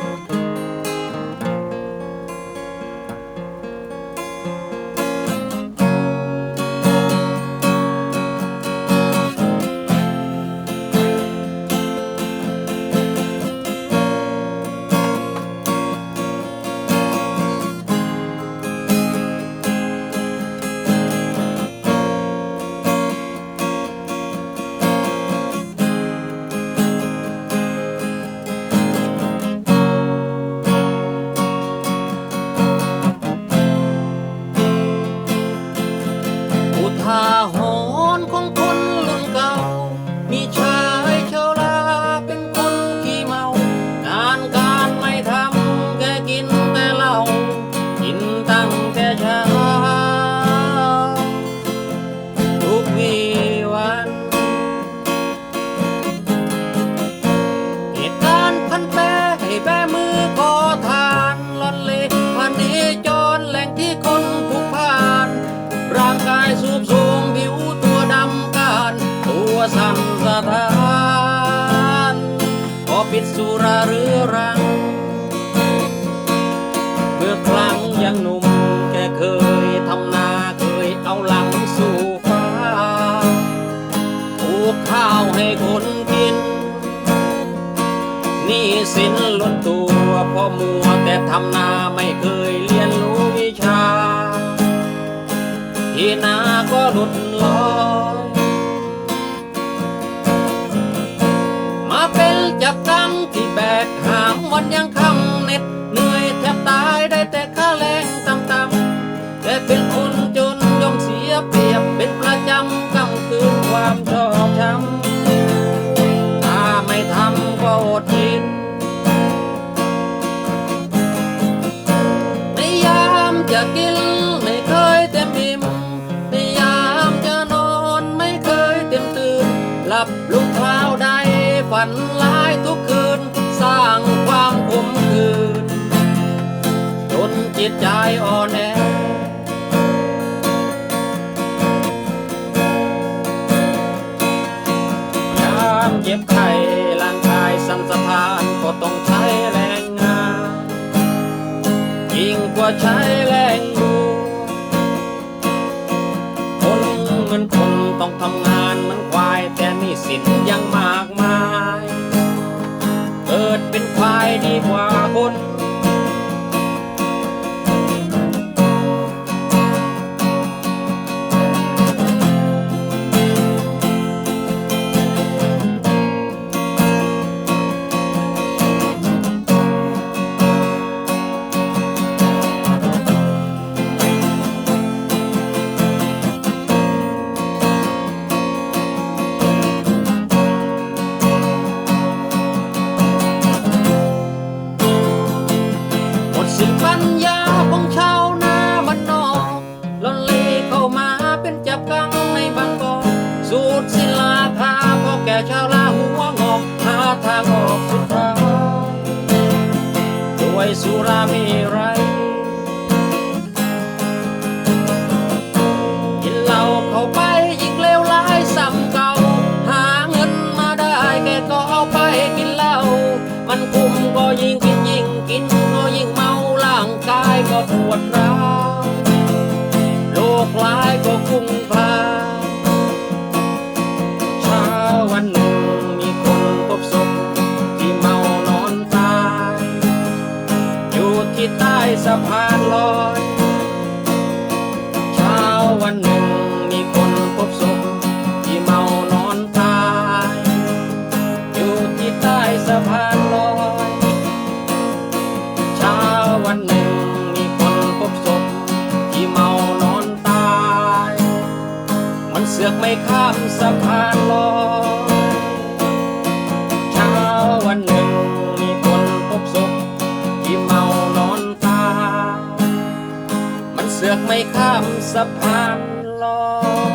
you. 하오 ติดสุราเรื้อรัง เมื่อครั้งยังหนุ่มแกเคยทำนาเคยเอาหลังสู่ฟ้าปลูกข้าวให้คนกิน นี่สินล้นตัวเพอมัวแต่ทำนาไม่เคยเรียนรู้วิชา ที่นาก็หลุดลอย หามวันยังคำเน็ดเหนื่อยแทบตายได้แต่ค่าแรงต่ำๆแต่เป็นคนจนยอมเสียเปรียบเป็นประจำกำคืนความชอบช้ำถ้าไม่ทำก็อดกินในยามจะกินไม่เคยเต็มอิ่มในยามจะนอนไม่เคยเต็มตื่นหลับลุกคราวใดฝันร้า จิตใจอ่อนแอยามเจ็บไข้ร่างกายสั่นสะท้านก็ต้องใช้แรงงาน ยิ่งกว่าใช้แรงดูคนเหมือนคนต้องทำงานเหมือนควาย แต่หนี่สินยังมากมาย เกิดเป็นควายดีกว่าคน วยสุรามีไรกินเหล้าเข้าไปยิ่งเลวร้ายซ้ำเก่า หาเงินมาได้แกก็เอาไปกินเหล้า มันคุมก็ยิ่งกินยิ่งกินก็ยิ่งเมาร่างกายก็ปวดร้าวะพานลอย เช้าวันหนึ่งมีคนพบศพที่เมานอนตาย อยู่ที่ใต้สะพานลอย เช้าวันหนึ่งมีคนพบศพที่เมานอนตาย มันเสือกไม่ข้ามสะพานลอย ข้ามสะพานลอย